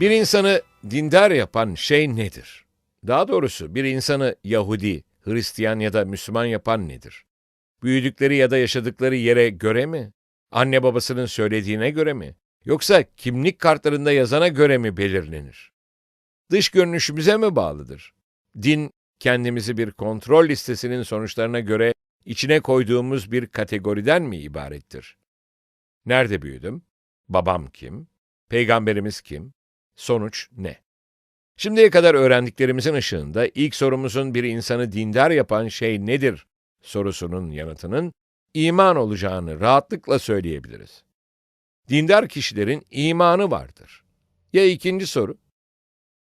Bir insanı dindar yapan şey nedir? Daha doğrusu bir insanı Yahudi, Hristiyan ya da Müslüman yapan nedir? Büyüdükleri ya da yaşadıkları yere göre mi? Anne babasının söylediğine göre mi? Yoksa kimlik kartlarında yazana göre mi belirlenir? Dış görünüşümüze mi bağlıdır? Din, kendimizi bir kontrol listesinin sonuçlarına göre içine koyduğumuz bir kategoriden mi ibarettir? Nerede büyüdüm? Babam kim? Peygamberimiz kim? Sonuç ne? Şimdiye kadar öğrendiklerimizin ışığında ilk sorumuzun bir insanı dindar yapan şey nedir sorusunun yanıtının iman olacağını rahatlıkla söyleyebiliriz. Dindar kişilerin imanı vardır. Ya ikinci soru?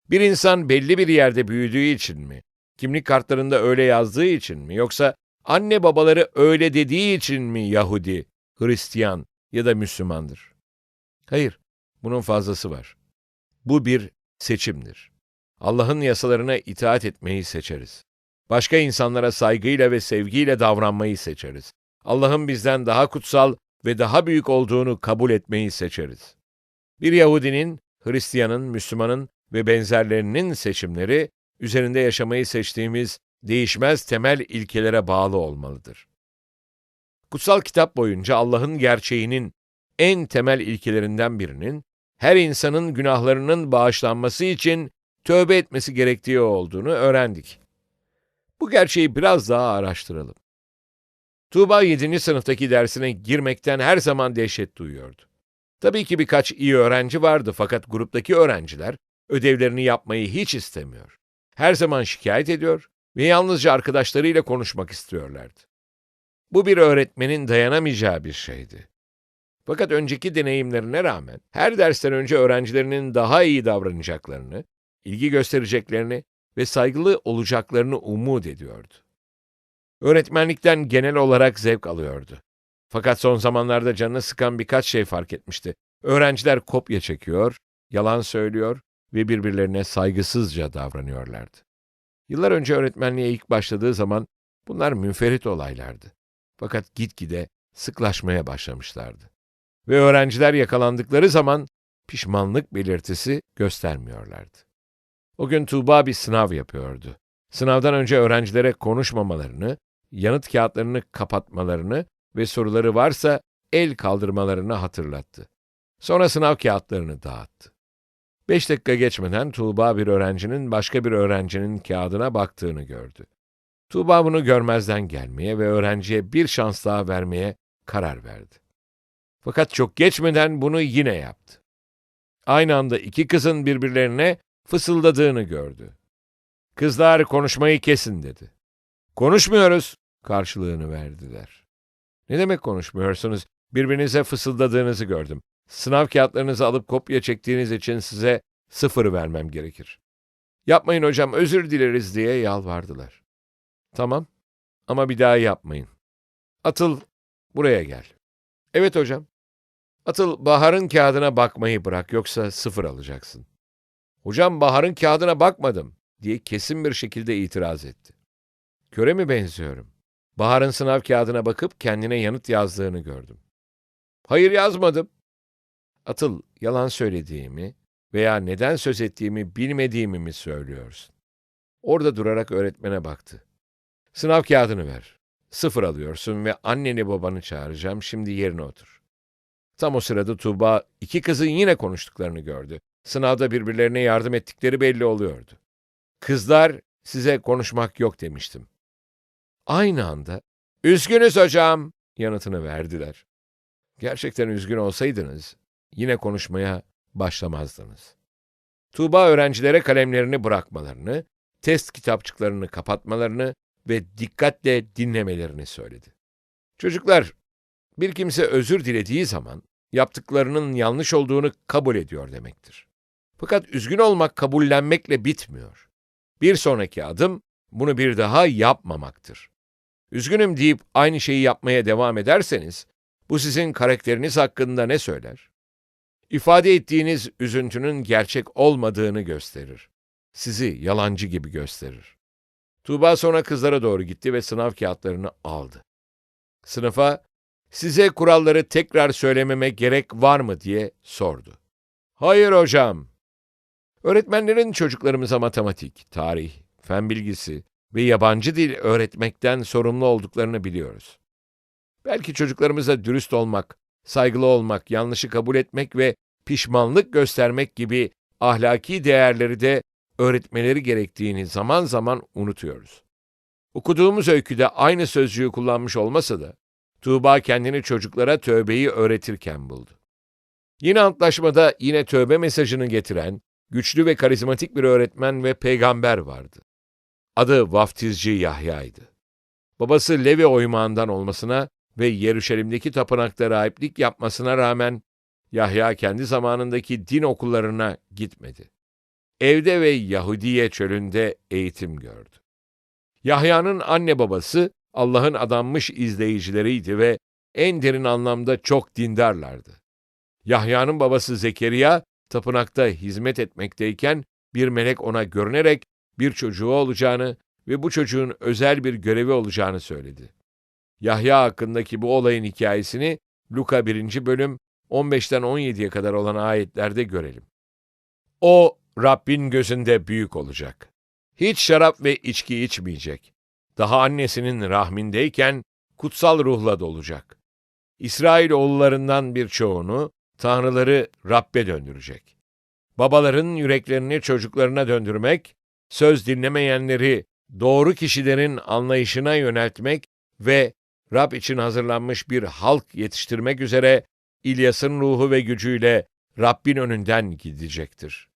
Bir insan belli bir yerde büyüdüğü için mi, kimlik kartlarında öyle yazdığı için mi, yoksa anne babaları öyle dediği için mi Yahudi, Hristiyan ya da Müslümandır? Hayır, bunun fazlası var. Bu bir seçimdir. Allah'ın yasalarına itaat etmeyi seçeriz. Başka insanlara saygıyla ve sevgiyle davranmayı seçeriz. Allah'ın bizden daha kutsal ve daha büyük olduğunu kabul etmeyi seçeriz. Bir Yahudinin, Hristiyanın, Müslümanın ve benzerlerinin seçimleri, üzerinde yaşamayı seçtiğimiz değişmez temel ilkelere bağlı olmalıdır. Kutsal kitap boyunca Allah'ın gerçeğinin en temel ilkelerinden birinin, her insanın günahlarının bağışlanması için tövbe etmesi gerektiği olduğunu öğrendik. Bu gerçeği biraz daha araştıralım. Tuğba 7. sınıftaki dersine girmekten her zaman dehşet duyuyordu. Tabii ki birkaç iyi öğrenci vardı fakat gruptaki öğrenciler ödevlerini yapmayı hiç istemiyor. Her zaman şikayet ediyor ve yalnızca arkadaşlarıyla konuşmak istiyorlardı. Bu bir öğretmenin dayanamayacağı bir şeydi. Fakat önceki deneyimlerine rağmen her dersten önce öğrencilerinin daha iyi davranacaklarını, ilgi göstereceklerini ve saygılı olacaklarını umut ediyordu. Öğretmenlikten genel olarak zevk alıyordu. Fakat son zamanlarda canını sıkan birkaç şey fark etmişti. Öğrenciler kopya çekiyor, yalan söylüyor ve birbirlerine saygısızca davranıyorlardı. Yıllar önce öğretmenliğe ilk başladığı zaman bunlar münferit olaylardı. Fakat gitgide sıklaşmaya başlamışlardı. Ve öğrenciler yakalandıkları zaman pişmanlık belirtisi göstermiyorlardı. O gün Tuğba bir sınav yapıyordu. Sınavdan önce öğrencilere konuşmamalarını, yanıt kağıtlarını kapatmalarını ve soruları varsa el kaldırmalarını hatırlattı. Sonra sınav kağıtlarını dağıttı. Beş dakika geçmeden Tuğba bir öğrencinin başka bir öğrencinin kağıdına baktığını gördü. Tuğba bunu görmezden gelmeye ve öğrenciye bir şans daha vermeye karar verdi. Fakat çok geçmeden bunu yine yaptı. Aynı anda iki kızın birbirlerine fısıldadığını gördü. Kızlar konuşmayı kesin dedi. Konuşmuyoruz karşılığını verdiler. Ne demek konuşmuyorsunuz? Birbirinize fısıldadığınızı gördüm. Sınav kağıtlarınızı alıp kopya çektiğiniz için size sıfır vermem gerekir. Yapmayın hocam özür dileriz diye yalvardılar. Tamam ama bir daha yapmayın. Atıl buraya gel. Evet hocam. Atıl Bahar'ın kağıdına bakmayı bırak yoksa sıfır alacaksın. Hocam Bahar'ın kağıdına bakmadım diye kesin bir şekilde itiraz etti. Köre mi benziyorum? Bahar'ın sınav kağıdına bakıp kendine yanıt yazdığını gördüm. Hayır yazmadım. Atıl, yalan söylediğimi veya neden söz ettiğimi bilmediğimi mi söylüyorsun? Orada durarak öğretmene baktı. Sınav kağıdını ver. Sıfır alıyorsun ve anneni babanı çağıracağım, şimdi yerine otur. Tam o sırada Tuğba iki kızın yine konuştuklarını gördü. Sınavda birbirlerine yardım ettikleri belli oluyordu. Kızlar, size konuşmak yok demiştim. Aynı anda, üzgünüz hocam, yanıtını verdiler. Gerçekten üzgün olsaydınız, yine konuşmaya başlamazdınız. Tuğba öğrencilere kalemlerini bırakmalarını, test kitapçıklarını kapatmalarını ve dikkatle dinlemelerini söyledi. Çocuklar, bir kimse özür dilediği zaman yaptıklarının yanlış olduğunu kabul ediyor demektir. Fakat üzgün olmak kabullenmekle bitmiyor. Bir sonraki adım bunu bir daha yapmamaktır. Üzgünüm deyip aynı şeyi yapmaya devam ederseniz bu sizin karakteriniz hakkında ne söyler? İfade ettiğiniz üzüntünün gerçek olmadığını gösterir. Sizi yalancı gibi gösterir. Tuğba sonra kızlara doğru gitti ve sınav kağıtlarını aldı. Sınıfa, size kuralları tekrar söylememe gerek var mı diye sordu. Hayır hocam. Öğretmenlerin çocuklarımıza matematik, tarih, fen bilgisi ve yabancı dil öğretmekten sorumlu olduklarını biliyoruz. Belki çocuklarımıza dürüst olmak, saygılı olmak, yanlışı kabul etmek ve pişmanlık göstermek gibi ahlaki değerleri de öğretmeleri gerektiğini zaman zaman unutuyoruz. Okuduğumuz öyküde aynı sözcüğü kullanmış olmasa da, Tuğba kendini çocuklara tövbeyi öğretirken buldu. Yine antlaşmada yine tövbe mesajını getiren, güçlü ve karizmatik bir öğretmen ve peygamber vardı. Adı vaftizci Yahya'ydı. Babası Levi oymağından olmasına ve Yeruşalim'deki tapınakta rahiplik yapmasına rağmen Yahya kendi zamanındaki din okullarına gitmedi. Evde ve Yahudiye çölünde eğitim gördü. Yahya'nın anne babası Allah'ın adanmış izleyicileriydi ve en derin anlamda çok dindarlardı. Yahya'nın babası Zekeriya tapınakta hizmet etmekteyken bir melek ona görünerek bir çocuğu olacağını ve bu çocuğun özel bir görevi olacağını söyledi. Yahya hakkındaki bu olayın hikayesini Luka 1. bölüm 15'ten 17'ye kadar olan ayetlerde görelim. O Rabbin gözünde büyük olacak. Hiç şarap ve içki içmeyecek. Daha annesinin rahmindeyken kutsal ruhla dolacak. İsrail oğullarından birçoğunu tanrıları Rabbe döndürecek. Babaların yüreklerini çocuklarına döndürmek, söz dinlemeyenleri doğru kişilerin anlayışına yöneltmek ve Rab için hazırlanmış bir halk yetiştirmek üzere İlyas'ın ruhu ve gücüyle Rabbin önünden gidecektir.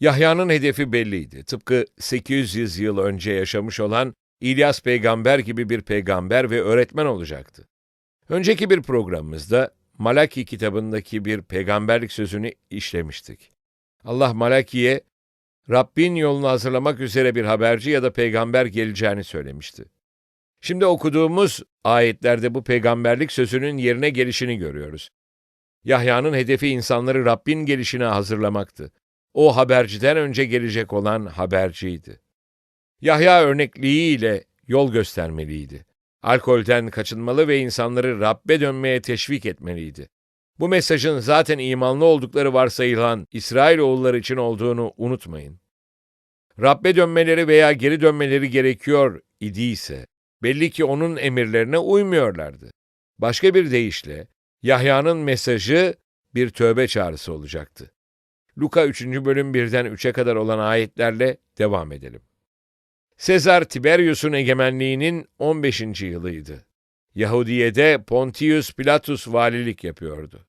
Yahya'nın hedefi belliydi. Tıpkı 800 yıl önce yaşamış olan İlyas peygamber gibi bir peygamber ve öğretmen olacaktı. Önceki bir programımızda Malaki kitabındaki bir peygamberlik sözünü işlemiştik. Allah Malaki'ye Rabbin yolunu hazırlamak üzere bir haberci ya da peygamber geleceğini söylemişti. Şimdi okuduğumuz ayetlerde bu peygamberlik sözünün yerine gelişini görüyoruz. Yahya'nın hedefi insanları Rabbin gelişine hazırlamaktı. O haberciden önce gelecek olan haberciydi. Yahya örnekliğiyle yol göstermeliydi. Alkolden kaçınmalı ve insanları Rabbe dönmeye teşvik etmeliydi. Bu mesajın zaten imanlı oldukları varsayılan İsrail oğulları için olduğunu unutmayın. Rabbe dönmeleri veya geri dönmeleri gerekiyor idiyse, belli ki onun emirlerine uymuyorlardı. Başka bir deyişle, Yahya'nın mesajı bir tövbe çağrısı olacaktı. Luka 3. bölüm 1'den 3'e kadar olan ayetlerle devam edelim. Sezar Tiberius'un egemenliğinin 15. yılıydı. Yahudiye'de Pontius Pilatus valilik yapıyordu.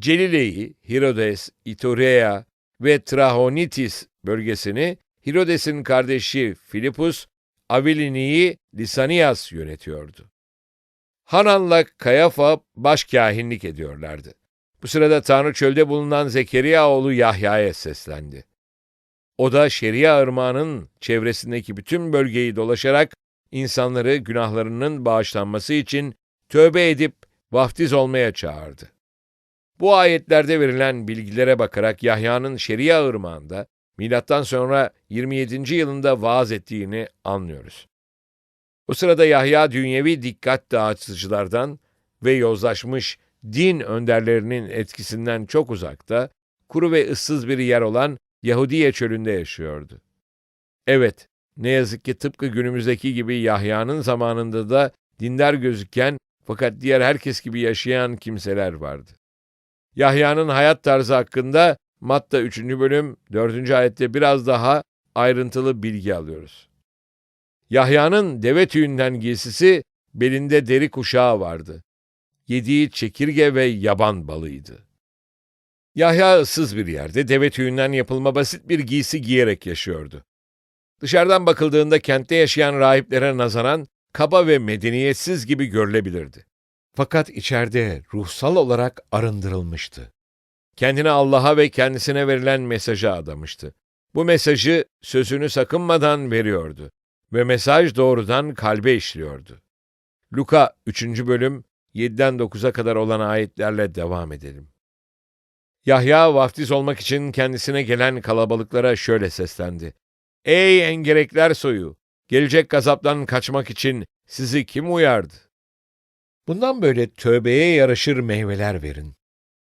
Celile'yi, Hirodes, Iturea ve Trahonitis bölgesini Hirodes'in kardeşi Filipus, Avilini'yi Lisanias yönetiyordu. Hanan'la Kayafa başkâhinlik ediyorlardı. Bu sırada Tanrı çölde bulunan Zekeriya oğlu Yahya'ya seslendi. O da Şeria Irmağı'nın çevresindeki bütün bölgeyi dolaşarak insanları günahlarının bağışlanması için tövbe edip vaftiz olmaya çağırdı. Bu ayetlerde verilen bilgilere bakarak Yahya'nın Şeria Irmağı'nda milattan sonra 27. yılında vaaz ettiğini anlıyoruz. Bu sırada Yahya dünyevi dikkat dağıtıcılardan ve yozlaşmış din önderlerinin etkisinden çok uzakta, kuru ve ıssız bir yer olan Yahudiye çölünde yaşıyordu. Evet, ne yazık ki tıpkı günümüzdeki gibi Yahya'nın zamanında da dindar gözüken fakat diğer herkes gibi yaşayan kimseler vardı. Yahya'nın hayat tarzı hakkında Matta 3. bölüm 4. ayette biraz daha ayrıntılı bilgi alıyoruz. Yahya'nın deve tüyünden giysisi, belinde deri kuşağı vardı. Yediği çekirge ve yaban balıydı. Yahya ıssız bir yerde deve tüyünden yapılma basit bir giysi giyerek yaşıyordu. Dışarıdan bakıldığında kentte yaşayan rahiplere nazaran kaba ve medeniyetsiz gibi görülebilirdi. Fakat içeride ruhsal olarak arındırılmıştı. Kendini Allah'a ve kendisine verilen mesaja adamıştı. Bu mesajı sözünü sakınmadan veriyordu ve mesaj doğrudan kalbe işliyordu. Luka 3. bölüm 7'den 9'a kadar olan ayetlerle devam edelim. Yahya vaftiz olmak için kendisine gelen kalabalıklara şöyle seslendi. Ey engerekler soyu! Gelecek gazaptan kaçmak için sizi kim uyardı? Bundan böyle tövbeye yaraşır meyveler verin.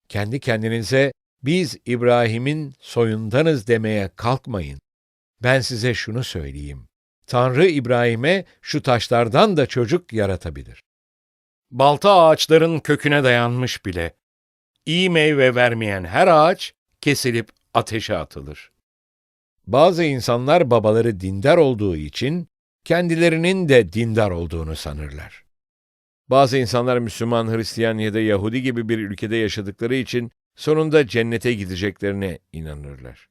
Kendi kendinize biz İbrahim'in soyundanız demeye kalkmayın. Ben size şunu söyleyeyim. Tanrı İbrahim'e şu taşlardan da çocuk yaratabilir. Balta ağaçların köküne dayanmış bile. İyi meyve vermeyen her ağaç kesilip ateşe atılır. Bazı insanlar babaları dindar olduğu için kendilerinin de dindar olduğunu sanırlar. Bazı insanlar Müslüman, Hristiyan ya da Yahudi gibi bir ülkede yaşadıkları için sonunda cennete gideceklerine inanırlar.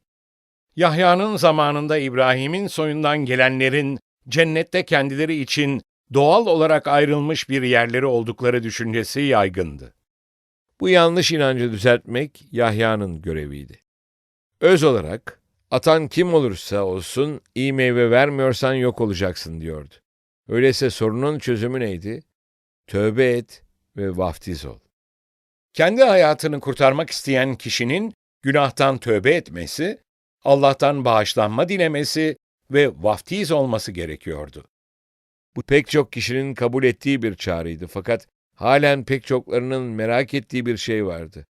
Yahya'nın zamanında İbrahim'in soyundan gelenlerin cennette kendileri için doğal olarak ayrılmış bir yerleri oldukları düşüncesi yaygındı. Bu yanlış inancı düzeltmek Yahya'nın göreviydi. Öz olarak atan kim olursa olsun iyi meyve vermiyorsan yok olacaksın diyordu. Öyleyse sorunun çözümü neydi? Tövbe et ve vaftiz ol. Kendi hayatını kurtarmak isteyen kişinin günahtan tövbe etmesi, Allah'tan bağışlanma dilemesi ve vaftiz olması gerekiyordu. Bu pek çok kişinin kabul ettiği bir çağrıydı fakat halen pek çoklarının merak ettiği bir şey vardı.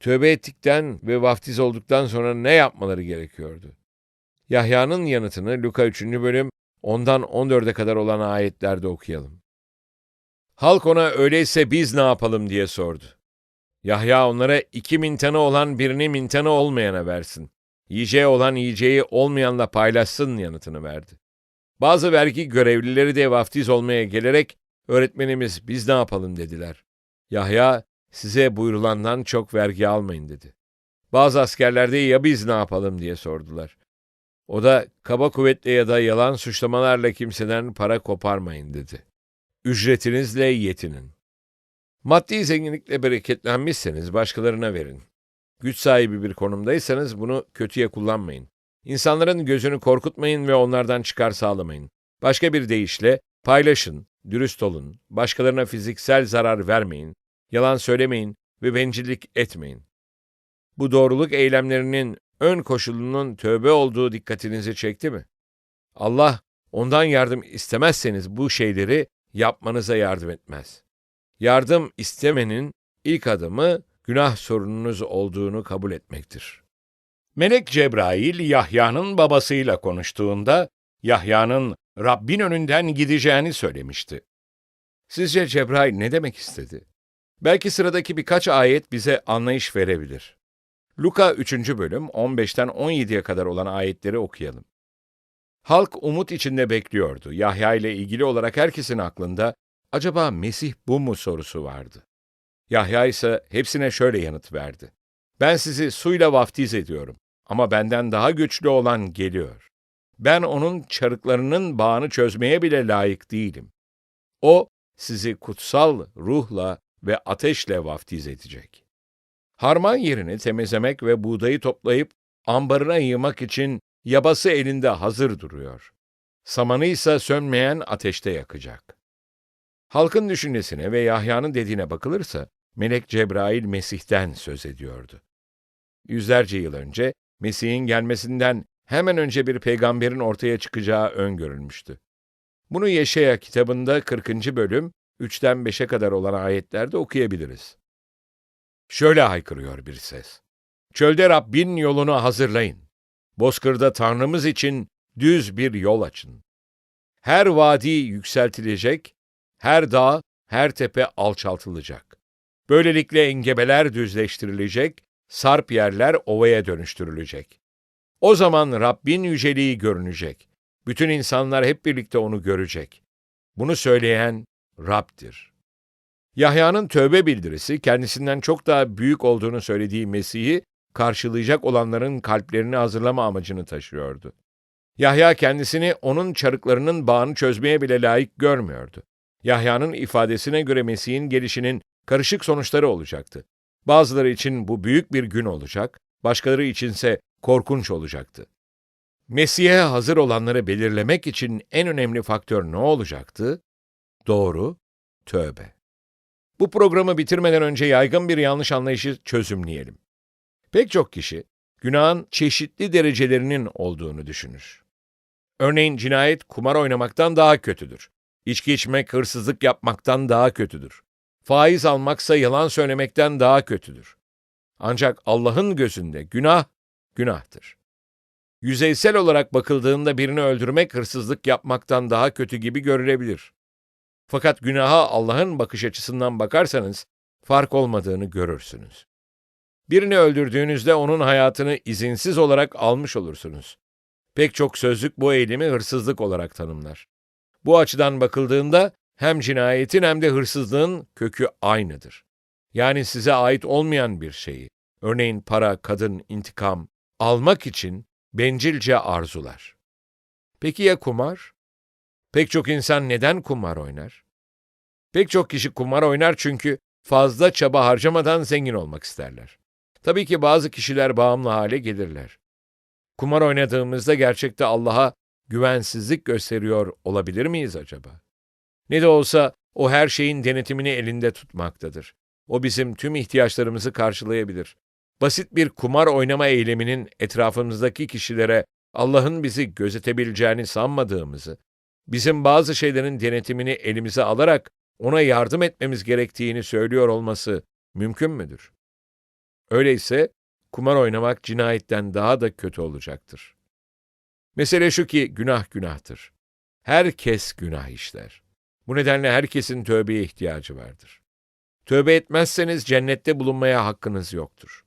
Tövbe ettikten ve vaftiz olduktan sonra ne yapmaları gerekiyordu? Yahya'nın yanıtını Luka 3. bölüm 10'dan 14'e kadar olan ayetlerde okuyalım. Halk ona öyleyse biz ne yapalım diye sordu. Yahya onlara iki mintanı olan birini mintanı olmayana versin. Yiyeceği olan yiyeceği olmayanla paylaşsın yanıtını verdi. Bazı vergi görevlileri de vaftiz olmaya gelerek öğretmenimiz biz ne yapalım dediler. Yahya size buyurulandan çok vergi almayın dedi. Bazı askerler de ya biz ne yapalım diye sordular. O da kaba kuvvetle ya da yalan suçlamalarla kimseden para koparmayın dedi. Ücretinizle yetinin. Maddi zenginlikle bereketlenmişseniz başkalarına verin. Güç sahibi bir konumdaysanız bunu kötüye kullanmayın. İnsanların gözünü korkutmayın ve onlardan çıkar sağlamayın. Başka bir deyişle paylaşın, dürüst olun, başkalarına fiziksel zarar vermeyin, yalan söylemeyin ve bencillik etmeyin. Bu doğruluk eylemlerinin ön koşulunun tövbe olduğu dikkatinizi çekti mi? Allah ondan yardım istemezseniz bu şeyleri yapmanıza yardım etmez. Yardım istemenin ilk adımı günah sorununuz olduğunu kabul etmektir. Melek Cebrail Yahya'nın babasıyla konuştuğunda Yahya'nın Rabbin önünden gideceğini söylemişti. Sizce Cebrail ne demek istedi? Belki sıradaki birkaç ayet bize anlayış verebilir. Luka 3. bölüm 15'ten 17'ye kadar olan ayetleri okuyalım. Halk umut içinde bekliyordu. Yahya ile ilgili olarak herkesin aklında acaba Mesih bu mu sorusu vardı. Yahya ise hepsine şöyle yanıt verdi. Ben sizi suyla vaftiz ediyorum ama benden daha güçlü olan geliyor. Ben onun çarıklarının bağını çözmeye bile layık değilim. O sizi kutsal ruhla ve ateşle vaftiz edecek. Harman yerini temizlemek ve buğdayı toplayıp ambarına yığmak için yabası elinde hazır duruyor. Samanı ise sönmeyen ateşte yakacak. Halkın düşüncesine ve Yahya'nın dediğine bakılırsa, Melek Cebrail Mesih'ten söz ediyordu. Yüzlerce yıl önce Mesih'in gelmesinden hemen önce bir peygamberin ortaya çıkacağı öngörülmüştü. Bunu Yeşaya kitabında 40. bölüm 3'ten 5'e kadar olan ayetlerde okuyabiliriz. Şöyle haykırıyor bir ses. Çölde Rabbin yolunu hazırlayın. Bozkırda Tanrımız için düz bir yol açın. Her vadi yükseltilecek, her dağ, her tepe alçaltılacak. Böylelikle engebeler düzleştirilecek, sarp yerler ovaya dönüştürülecek. O zaman Rabbin yüceliği görünecek. Bütün insanlar hep birlikte onu görecek. Bunu söyleyen Rab'dir. Yahya'nın tövbe bildirisi kendisinden çok daha büyük olduğunu söylediği Mesih'i karşılayacak olanların kalplerini hazırlama amacını taşıyordu. Yahya kendisini onun çarıklarının bağını çözmeye bile layık görmüyordu. Yahya'nın ifadesine göre Mesih'in gelişinin karışık sonuçları olacaktı. Bazıları için bu büyük bir gün olacak, başkaları içinse korkunç olacaktı. Mesih'e hazır olanları belirlemek için en önemli faktör ne olacaktı? Doğru, tövbe. Bu programı bitirmeden önce yaygın bir yanlış anlayışı çözümleyelim. Pek çok kişi günahın çeşitli derecelerinin olduğunu düşünür. Örneğin cinayet kumar oynamaktan daha kötüdür. İçki içmek hırsızlık yapmaktan daha kötüdür. Faiz almaksa yalan söylemekten daha kötüdür. Ancak Allah'ın gözünde günah günahtır. Yüzeysel olarak bakıldığında birini öldürmek hırsızlık yapmaktan daha kötü gibi görülebilir. Fakat günaha Allah'ın bakış açısından bakarsanız fark olmadığını görürsünüz. Birini öldürdüğünüzde onun hayatını izinsiz olarak almış olursunuz. Pek çok sözlük bu eylemi hırsızlık olarak tanımlar. Bu açıdan bakıldığında hem cinayetin hem de hırsızlığın kökü aynıdır. Yani size ait olmayan bir şeyi, örneğin para, kadın, intikam, almak için bencilce arzular. Peki ya kumar? Pek çok insan neden kumar oynar? Pek çok kişi kumar oynar çünkü fazla çaba harcamadan zengin olmak isterler. Tabii ki bazı kişiler bağımlı hale gelirler. Kumar oynadığımızda gerçekte Allah'a güvensizlik gösteriyor olabilir miyiz acaba? Ne de olsa o her şeyin denetimini elinde tutmaktadır. O bizim tüm ihtiyaçlarımızı karşılayabilir. Basit bir kumar oynama eyleminin etrafımızdaki kişilere Allah'ın bizi gözetebileceğini sanmadığımızı, bizim bazı şeylerin denetimini elimize alarak ona yardım etmemiz gerektiğini söylüyor olması mümkün müdür? Öyleyse kumar oynamak cinayetten daha da kötü olacaktır. Mesele şu ki günah günahtır. Herkes günah işler. Bu nedenle herkesin tövbeye ihtiyacı vardır. Tövbe etmezseniz cennette bulunmaya hakkınız yoktur.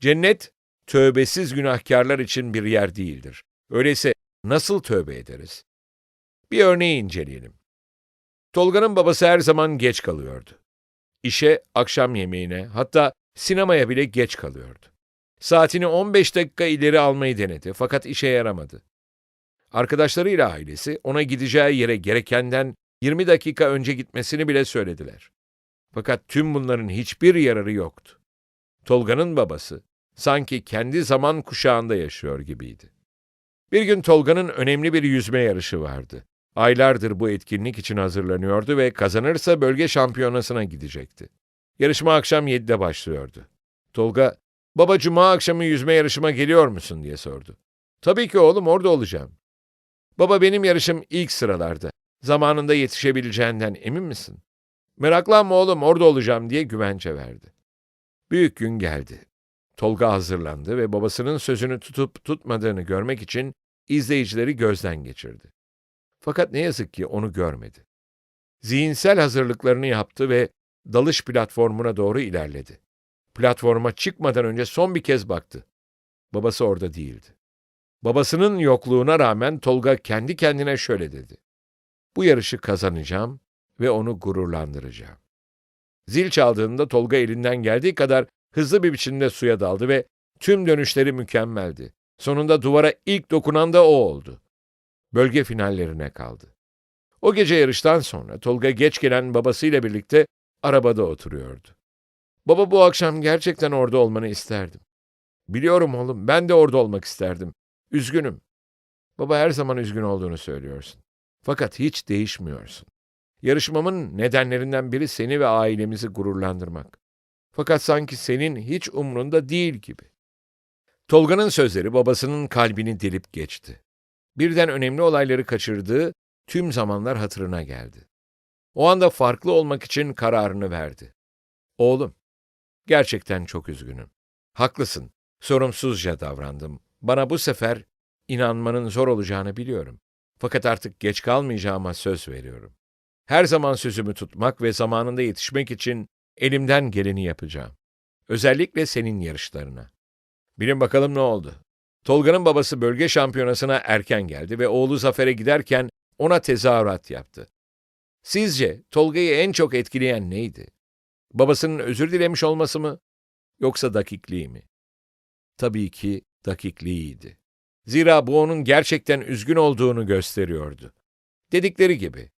Cennet, tövbesiz günahkarlar için bir yer değildir. Öyleyse nasıl tövbe ederiz? Bir örneği inceleyelim. Tolga'nın babası her zaman geç kalıyordu. İşe, akşam yemeğine, hatta sinemaya bile geç kalıyordu. Saatini 15 dakika ileri almayı denedi fakat işe yaramadı. Arkadaşlarıyla ailesi ona gideceği yere gerekenden 20 dakika önce gitmesini bile söylediler. Fakat tüm bunların hiçbir yararı yoktu. Tolga'nın babası sanki kendi zaman kuşağında yaşıyor gibiydi. Bir gün Tolga'nın önemli bir yüzme yarışı vardı. Aylardır bu etkinlik için hazırlanıyordu ve kazanırsa bölge şampiyonasına gidecekti. Yarışma akşam 7'de başlıyordu. Tolga, baba cuma akşamı yüzme yarışıma geliyor musun diye sordu. Tabii ki oğlum orada olacağım. Baba benim yarışım ilk sıralarda. Zamanında yetişebileceğinden emin misin? Meraklanma oğlum orada olacağım diye güvence verdi. Büyük gün geldi. Tolga hazırlandı ve babasının sözünü tutup tutmadığını görmek için izleyicileri gözden geçirdi. Fakat ne yazık ki onu görmedi. Zihinsel hazırlıklarını yaptı ve dalış platformuna doğru ilerledi. Platforma çıkmadan önce son bir kez baktı. Babası orada değildi. Babasının yokluğuna rağmen Tolga kendi kendine şöyle dedi. Bu yarışı kazanacağım ve onu gururlandıracağım. Zil çaldığında Tolga elinden geldiği kadar hızlı bir biçimde suya daldı ve tüm dönüşleri mükemmeldi. Sonunda duvara ilk dokunan da o oldu. Bölge finallerine kaldı. O gece yarıştan sonra Tolga geç gelen babasıyla birlikte arabada oturuyordu. Baba bu akşam gerçekten orada olmanı isterdim. Biliyorum oğlum, ben de orada olmak isterdim. Üzgünüm. Baba her zaman üzgün olduğunu söylüyorsun. Fakat hiç değişmiyorsun. Yarışmamın nedenlerinden biri seni ve ailemizi gururlandırmak. Fakat sanki senin hiç umrunda değil gibi. Tolga'nın sözleri babasının kalbini delip geçti. Birden önemli olayları kaçırdığı tüm zamanlar hatırına geldi. O anda farklı olmak için kararını verdi. Oğlum, gerçekten çok üzgünüm. Haklısın, sorumsuzca davrandım. Bana bu sefer inanmanın zor olacağını biliyorum. Fakat artık geç kalmayacağıma söz veriyorum. Her zaman sözümü tutmak ve zamanında yetişmek için elimden geleni yapacağım. Özellikle senin yarışlarına. Bilin bakalım ne oldu? Tolga'nın babası bölge şampiyonasına erken geldi ve oğlu Zafer'e giderken ona tezahürat yaptı. Sizce Tolga'yı en çok etkileyen neydi? Babasının özür dilemiş olması mı? Yoksa dakikliği mi? Tabii ki dakikliğiydi. Zira bu onun gerçekten üzgün olduğunu gösteriyordu. Dedikleri gibi,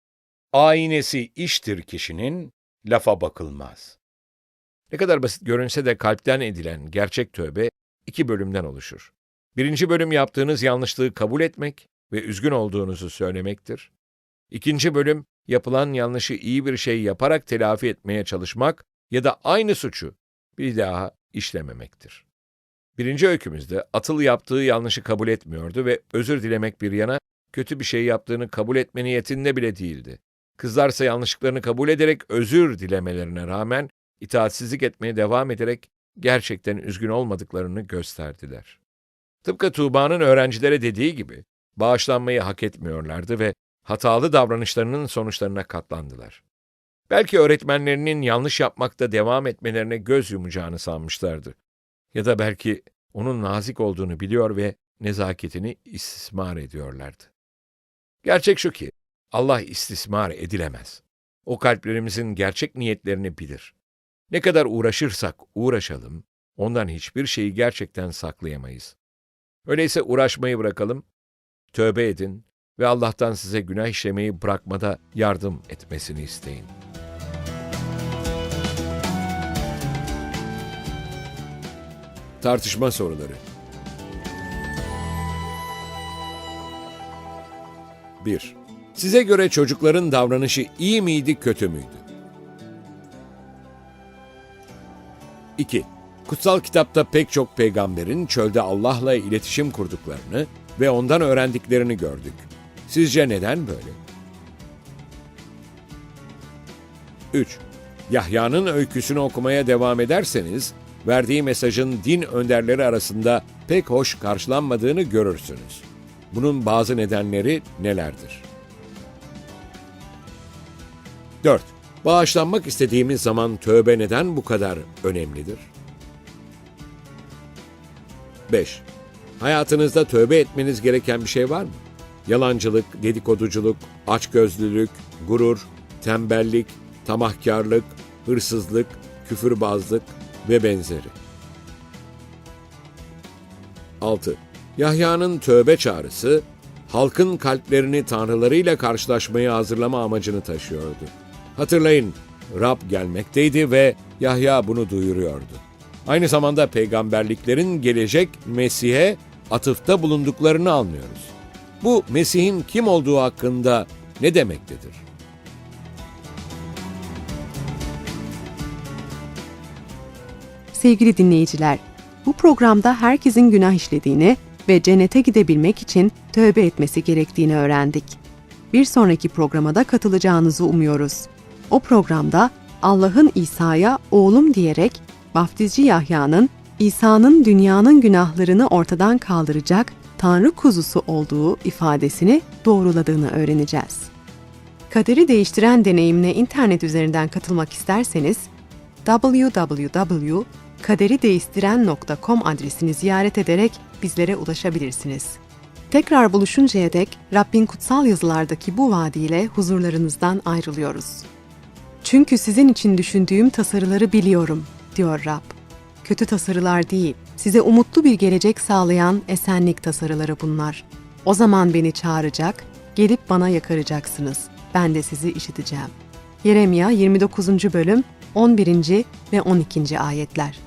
Aynesi iştir kişinin, lafa bakılmaz. Ne kadar basit görünse de kalpten edilen gerçek tövbe iki bölümden oluşur. Birinci bölüm yaptığınız yanlışlığı kabul etmek ve üzgün olduğunuzu söylemektir. İkinci bölüm yapılan yanlışı iyi bir şey yaparak telafi etmeye çalışmak ya da aynı suçu bir daha işlememektir. Birinci öykümüzde Atıl yaptığı yanlışı kabul etmiyordu ve özür dilemek bir yana kötü bir şey yaptığını kabul etme niyetinde bile değildi. Kızlarsa yanlışlıklarını kabul ederek özür dilemelerine rağmen itaatsizlik etmeye devam ederek gerçekten üzgün olmadıklarını gösterdiler. Tıpkı Tuğba'nın öğrencilere dediği gibi bağışlanmayı hak etmiyorlardı ve hatalı davranışlarının sonuçlarına katlandılar. Belki öğretmenlerinin yanlış yapmakta devam etmelerine göz yumacağını sanmışlardı. Ya da belki onun nazik olduğunu biliyor ve nezaketini istismar ediyorlardı. Gerçek şu ki Allah istismar edilemez. O kalplerimizin gerçek niyetlerini bilir. Ne kadar uğraşırsak uğraşalım, ondan hiçbir şeyi gerçekten saklayamayız. Öyleyse uğraşmayı bırakalım, tövbe edin ve Allah'tan size günah işlemeyi bırakmada yardım etmesini isteyin. Tartışma soruları 1. Size göre çocukların davranışı iyi miydi, kötü müydü? 2. Kutsal kitapta pek çok peygamberin çölde Allah'la iletişim kurduklarını ve ondan öğrendiklerini gördük. Sizce neden böyle? 3. Yahya'nın öyküsünü okumaya devam ederseniz, verdiği mesajın din önderleri arasında pek hoş karşılanmadığını görürsünüz. Bunun bazı nedenleri nelerdir? 4. Bağışlanmak istediğimiz zaman tövbe neden bu kadar önemlidir? 5. Hayatınızda tövbe etmeniz gereken bir şey var mı? Yalancılık, dedikoduculuk, açgözlülük, gurur, tembellik, tamahkarlık, hırsızlık, küfürbazlık ve benzeri. 6. Yahya'nın tövbe çağrısı, halkın kalplerini tanrılarıyla karşılaşmaya hazırlama amacını taşıyordu. Hatırlayın, Rab gelmekteydi ve Yahya bunu duyuruyordu. Aynı zamanda peygamberliklerin gelecek Mesih'e atıfta bulunduklarını anlıyoruz. Bu Mesih'in kim olduğu hakkında ne demektedir? Sevgili dinleyiciler, bu programda herkesin günah işlediğini ve cennete gidebilmek için tövbe etmesi gerektiğini öğrendik. Bir sonraki programa da katılacağınızı umuyoruz. O programda Allah'ın İsa'ya oğlum diyerek vaftizci Yahya'nın İsa'nın dünyanın günahlarını ortadan kaldıracak Tanrı kuzusu olduğu ifadesini doğruladığını öğreneceğiz. Kaderi değiştiren deneyimine internet üzerinden katılmak isterseniz www.kaderideyistiren.com adresini ziyaret ederek bizlere ulaşabilirsiniz. Tekrar buluşuncaya dek Rabbin kutsal yazılardaki bu vaadiyle huzurlarınızdan ayrılıyoruz. Çünkü sizin için düşündüğüm tasarıları biliyorum, diyor Rab. Kötü tasarılar değil, size umutlu bir gelecek sağlayan esenlik tasarıları bunlar. O zaman beni çağıracak, gelip bana yakaracaksınız. Ben de sizi işiteceğim. Yeremya 29. bölüm 11. ve 12. ayetler.